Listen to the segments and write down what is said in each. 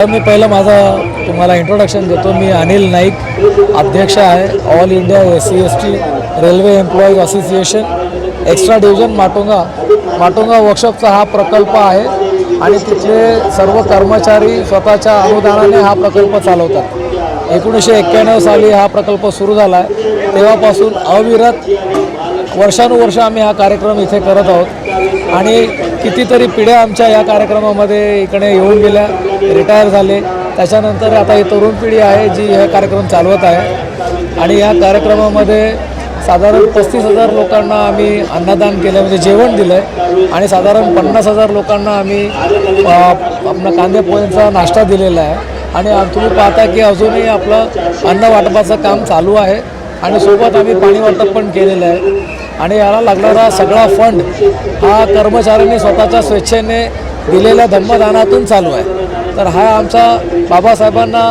तर मी पहिलं माझा तुम्हाला इंट्रोडक्शन देतो. मी अनिल नाईक अध्यक्ष आहे. All India S C S T railway employees association extra division Matunga. Matunga वर्कशॉपचा हा प्रकल्प आहे आणि तिथले सर्व कर्मचारी स्वतःच्या अनुदानाने हा प्रकल्प चालवतात. एकोणीसशे एक्क्याण्णव साली हा प्रकल्प सुरू झाला आहे तेव्हापासून अविरत वर्षानुवर्ष आम्ही हा कार्यक्रम इथे करत आहोत. आणि कितीतरी पिढ्या आमच्या या कार्यक्रमामध्ये इकडे येऊन गेल्या रिटायर झाले. त्याच्यानंतर आता ही तरुण पिढी आहे जी हे कार्यक्रम चालवत आहे. आणि या कार्यक्रमामध्ये साधारण पस्तीस हजार लोकांना आम्ही अन्नदान केलं म्हणजे जेवण दिलं आहे आणि साधारण पन्नास हजार लोकांना आम्ही अ, आपलं कांदे पोह्यांचा नाश्ता दिलेला आहे. आणि तुम्ही पाहता की अजूनही आपलं अन्न वाटपाचं काम चालू आहे. आणि सोबत आम्ही पाणी वाटप पण केलेलं आहे. आणि याला लागणारा सगळा फंड हा कर्मचाऱ्यांनी स्वतःच्या स्वेच्छेने दिलेल्या धम्मदानातून चालू आहे. तर हा आमचा बाबासाहेबांना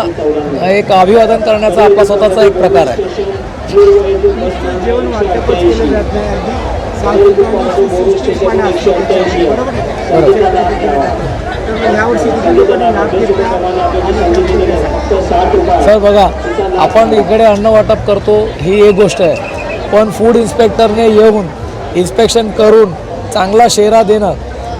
एक अभिवादन करण्याचा आपला स्वतःचा एक प्रकार आहे. सर बघा आपण इकडे अन्न वाटप करतो ही एक गोष्ट आहे. पण फूड इन्स्पेक्टरने येऊन इन्स्पेक्शन करून चांगला शेरा देणं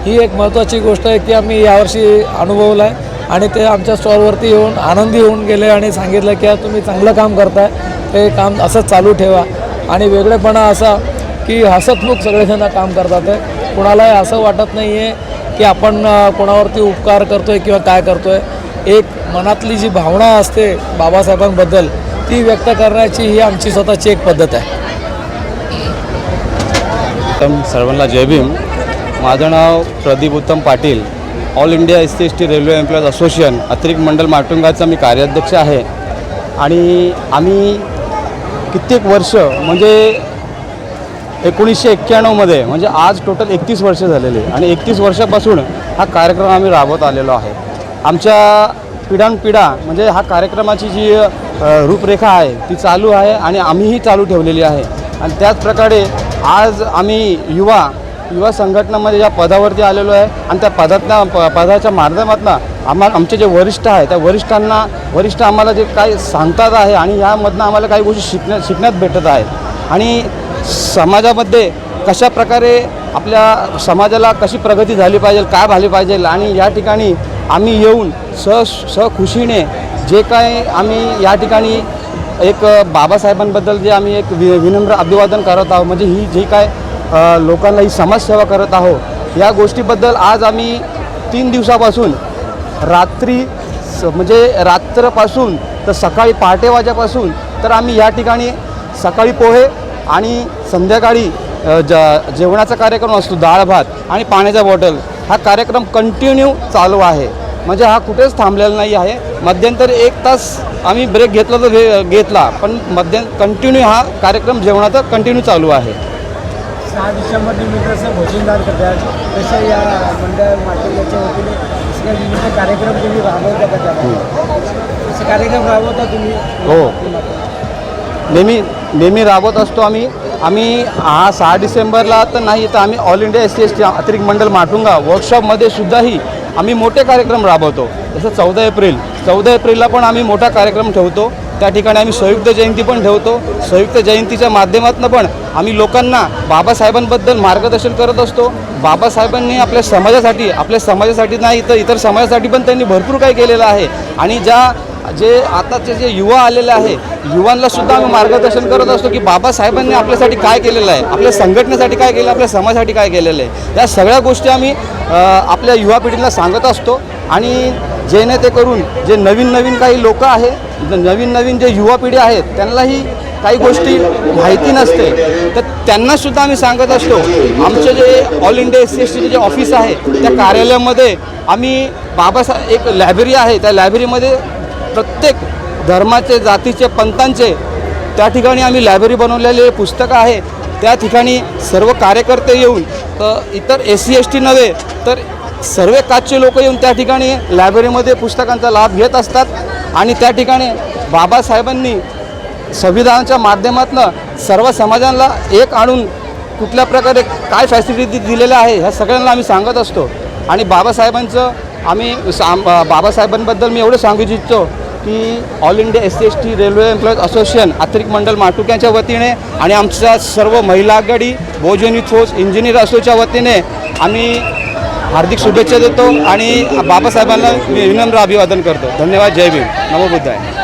ही एक महत्त्वाची गोष्ट आहे की आम्ही यावर्षी अनुभवलं आहे. आणि ते आमच्या स्टॉलवरती येऊन आनंदी होऊन गेले आणि सांगितलं की तुम्ही चांगलं काम करताय. ते काम असंच चालू ठेवा. आणि वेगळेपणा असा की हसतमुख सगळेजण काम करतात आहे. कुणालाही असं वाटत नाही आहे की आपण कोणावरती उपकार करतो आहे किंवा काय करतो आहे एक मनातली जी भावना असते बाबासाहेबांबद्दल ती व्यक्त करण्याची ही आमची स्वतःची एक पद्धत आहे. उत्तम सर्वांना जय भीम. माझं नाव Pradeep Uttam Patil. All India S T S T railway employees association अतिरिक्त मंडल माटुंगाचा मी कार्याध्यक्ष आहे. आणि आम्ही कित्येक वर्ष म्हणजे एकोणीसशे एक्क्याण्णवमध्ये म्हणजे आज टोटल एकतीस वर्ष झालेले. आणि एकतीस वर्षापासून हा कार्यक्रम आम्ही राबवत आलेलो आहे. आमच्या पिढानपिढा म्हणजे हा कार्यक्रमाची जी रूपरेखा आहे ती चालू आहे आणि आम्हीही चालू ठेवलेली आहे. आणि त्याचप्रकारे आज आम्ही युवा युवा संघटनामध्ये ज्या पदावरती आलेलो आहे आणि त्या पदातल्या प पदाच्या माध्यमातून आम्हाला आमचे जे वरिष्ठ आहे त्या वरिष्ठांना वरिष्ठ आम्हाला जे काही सांगतात आहे आणि यामधनं आम्हाला काही गोष्टी शिकण्या शिकण्यात भेटत आहेत. आणि समाजामध्ये कशा प्रकारे आपल्या समाजाला कशी प्रगती झाली पाहिजे काय झाली पाहिजे आणि या ठिकाणी आम्ही येऊन स सहखुशीने जे काय आम्ही या ठिकाणी एक बाबासाहेबांबद्दल जे आम्ही एक वि विनम्र अभिवादन करत आहोत म्हणजे ही जी काय लोकांना ही समाजसेवा करत आहोत या गोष्टीबद्दल आज आम्ही तीन दिवसापासून रात्री स म्हणजे रात्रपासून तर सकाळी पहाटे वाजेपासून तर आम्ही या ठिकाणी सकाळी पोहे आणि संध्याकाळी ज जेवणाचा कार्यक्रम असतो डाळ भात आणि पाण्याचा बॉटल हा कार्यक्रम कंटिन्यू चालू आहे. म्हणजे हा कुठेच थांबलेला नाही आहे. मध्यंतरी एक तास आम्ही ब्रेक घेतला तर घेतला पण मध्य कंटिन्यू हा कार्यक्रम जेवणाचा कंटिन्यू चालू आहे. सहा डिसेंबर निमित्ताचं भोजनदार करतात तसं या मंडळ माटेच्या वतीने दुसऱ्या विविध कार्यक्रम तुम्ही राबवता का कार्यक्रम राबवता तुम्ही? हो. नेहमी नेहमी राबवत असतो आम्ही. आम्ही हा सहा डिसेंबरला तर नाही तर आम्ही all India S T S T अतिरिक्त मंडळ माटुंगा वर्कशॉपमध्ये सुद्धाही आम्ही मोठे कार्यक्रम राबवतो. जसं चौदा एप्रिल चौदा एप्रिलला पण आम्ही मोठा कार्यक्रम ठेवतो. त्या ठिकाणी आम्ही संयुक्त जयंती पण ठेवतो. संयुक्त जयंतीच्या माध्यमातून पण आम्ही लोकांना बाबासाहेबांबद्दल मार्गदर्शन करत असतो. बाबासाहेबांनी आपल्या समाजासाठी आपल्या समाजासाठी नाही तर इतर समाजासाठी पण त्यांनी भरपूर काही केलेलं आहे. आणि ज्या जे आताचे जे युवा आलेले आहे युवांना सुद्धा आम्ही मार्गदर्शन करत असतो की बाबासाहेबांनी आपल्यासाठी काय केलेलं आहे आपल्या संघटनेसाठी काय केलं आपल्या समाजासाठी काय केलेलं आहे. या सगळ्या गोष्टी आम्ही आपल्या युवा पिढीला सांगत असतो आणि जेणेकरून जे नवीन नवीन काही लोक आहे नवीन नवीन जे युवा पिढी आहेत त्यांनाही काही गोष्टी माहिती नसते. तर त्यांनासुद्धा आम्ही सांगत असतो आमचे जे all India S C S टीचे जे ऑफिस आहे त्या कार्यालयामध्ये आम्ही बाबासाहेब एक लायब्ररी आहे त्या लायब्ररीमध्ये प्रत्येक धर्माचे जातीचे पंथांचे त्या ठिकाणी आम्ही लायब्ररी बनवलेले पुस्तकं आहे. त्या ठिकाणी सर्व कार्यकर्ते येऊन तर इतर एस सी एस टी नव्हे तर सर्व काचचे लोक येऊन त्या ठिकाणी लायब्ररीमध्ये पुस्तकांचा लाभ घेत असतात. आणि त्या ठिकाणी बाबासाहेबांनी संविधानाच्या माध्यमातून सर्व समाजाला एक आणून कुठल्या प्रकारे काय फॅसिलिटी दिलेल्या आहे ह्या सगळ्यांना आम्ही सांगत असतो. आणि बाबासाहेबांचं आम्ही साम बाबासाहेबांबद्दल मी एवढं सांगू इच्छितो की all India S C S T railway employees association अतिरिक्त मंडल माटुक्यांच्या वतीने आणि आमच्या सर्व महिला आघाडी बहुजन फोर्स इंजिनियर असोच्या वतीने आम्ही हार्दिक शुभेच्छा देतो आणि बाबासाहेबांना मी विनम्र अभिवादन करतो. धन्यवाद जय भीम. नमोबुद्ध आहे